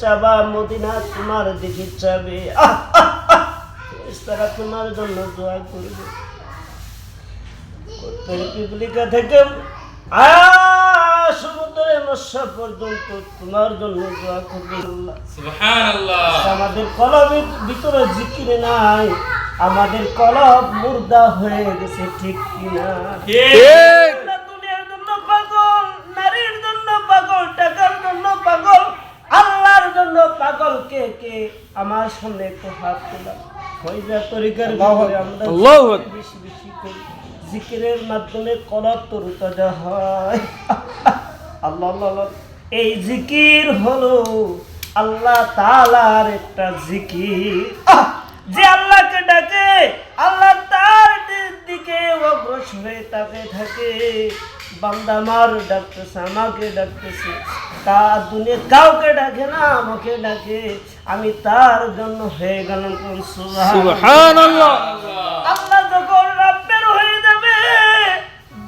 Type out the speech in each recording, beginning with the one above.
চাবা মদিনা তোমার দিকে চাবে। ফেরেশতারা তোমার জন্য দোয়া করবে পিপলিকা থেকে সমুদ্রের মশা পর্যন্ত তোমার জন্য দোয়া করবে আল্লাহ আমাদের কলমের ভিতরে জিকির নাই আমাদের কলম মুর্দা হয়ে গেছে ঠিক কিনা ঠিক আমরা দুনিয়ার জন্য পাগল নারীর জন্য পাগল টাকার জন্য পাগল আল্লাহর জন্য পাগল কে কে আমার সামনে একটু হাত তোলা হইজা তরিকার আমরা আল্লাহু আকবার। বেশি বেশি করি জিকিরের মাধ্যমে কলব তরুতাজা হয় আল্লাহ আল্লাহ আল্লাহ। এই জিকির হলো আল্লাহ তালার একটা জিকির! যে আল্লাহকে ডাকে আল্লাহ তার দিকে অগ্রসর হয়ে তাকে থাকে বান্দামার ডাকতেছে আমাকে ডাকতেছে। তার দুনিয়া কাউকে ডাকে না আমাকে ডাকে। আমি তার জন্য হয়ে গেলাম সুবহানাল্লাহ। আল্লাহ যখন রাব্বের হয়ে যাবে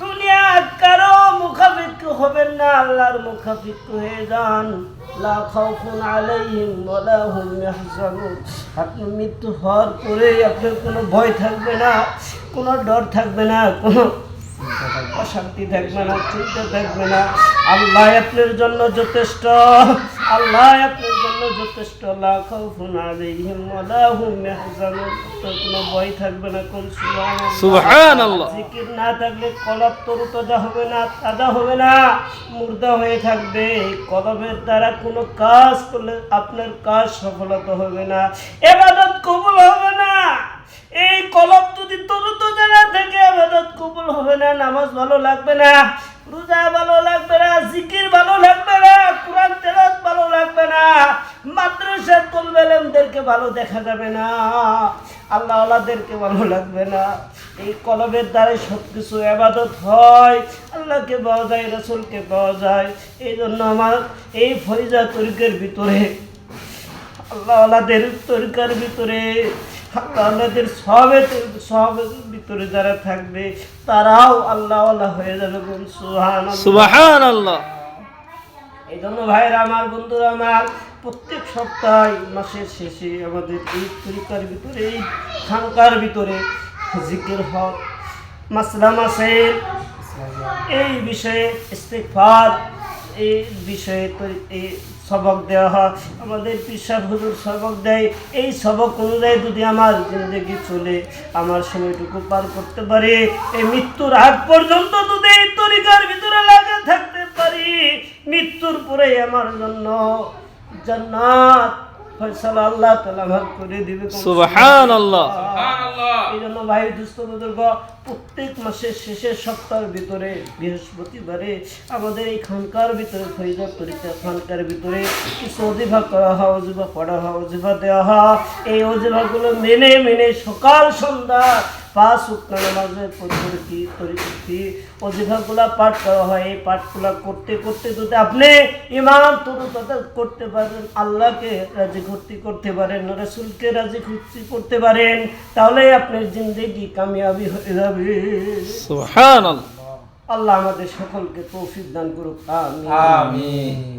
দুনিয়া কারও মুখাফিক হবেন না আল্লাহর মুখাফিক হয়ে যান। লা খাউফুন আলাইহিম ওয়ালা হুম ইয়াহজানুন। আপনি মৃত্যু হওয়ার পরে আপনার কোনো ভয় থাকবে না কোনো ডর থাকবে না কোনো অশান্তি থাকবে না চিন্তা থাকবে না। আল্লাহ আপনার জন্য যথেষ্ট আল্লাহ আপনার জন্য যথেষ্ট। আপনার কোনো ভয় থাকবে না কোন সুবহানাল্লাহ। সুবহানাল্লাহ। জিকির না থাকলে কলব তরু তাজা হবে না তাজা হবে না মুর্দা হয়ে থাকবে। কলবের দ্বারা কোনো কাজ করলে আপনার কাজ সফলতা হবে না। এবাদত কবুল হবে না। এই কলব যদি তরু তাজা না নামাজ ভালো লাগবে না, রোজা ভালো লাগবে না, জিকির ভালো লাগবে না, কোরআন তেলাত ভালো লাগবে না, মাদ্রাসার তলবেলেমদেরকে ভালো দেখা যাবে না আল্লাহ আল্লাহদেরকে ভালো লাগবে না। এই কলবের দ্বারাই সব কিছু আবাদত হয়, আল্লাহকে পাওয়া যায়, রসুলকে পাওয়া যায়। এই জন্য আমার এই ফরিজা তরিকের ভিতরে আল্লাহ আল্লাহদের তরিকার ভিতরে আল্লাহ আল্লাহদের সবের ভিতরে যারা থাকবে তারাও আল্লাহ আল্লাহ হয়ে যাবে সুহান সুবহানাল্লাহ। এই জন্য ভাইরা আমার বন্ধুরা আমার প্রত্যেক সপ্তাহে মাসের শেষে আমাদের এই তরিকার ভিতরে এই খানকার ভিতরে জিকির হক মাসলা মাসের এই বিষয়ে ইস্তেকফার এই বিষয়ে সবক দেওয়া হয়। আমাদের পিসাব হুজুর সবক দেয়। এই সবক অনুযায়ী যদি আমার জিন্দগি চলে, আমার সময়টুকু পার করতে পারে, এই মৃত্যুর আগ পর্যন্ত যদি এই তরিকার ভিতরে লাগে থাকতে পারি, মৃত্যুর পরে আমার জন্য জান্নাত। ফয়সালা আল্লাহ তাআলা ভাগ করে দিবে সুবহানাল্লাহ। সুবহানাল্লাহ। এই জন্য ভাই দুস্থ বুজুর্গ প্রত্যেক মাসের শেষের সপ্তাহের ভিতরে বৃহস্পতিবারে আমাদের এই খানকার ভিতরে ফৈজা পরীক্ষা খানকার ভিতরে কিছু অজিভা করা হয় অজিভা পড়া হয় অজিভা দেওয়া হয় এই অজিভাগুলো মেনে মেনে সকাল সন্ধ্যা পাঁচ নামাজের পদ্ধতি পাঠ করা হয় এই পাঠগুলা করতে করতে যদি আপনি ইমান করতে পারেন আল্লাহকে রাজি খুশি করতে পারেন রসুলকে রাজি খুশি করতে পারেন তাহলে আপনার জিন্দগি কামিয়াবি হয়ে যাবে। আল্লাহ আমাদের সকলকে তৌফিক দান করুক আমিন। আমিন।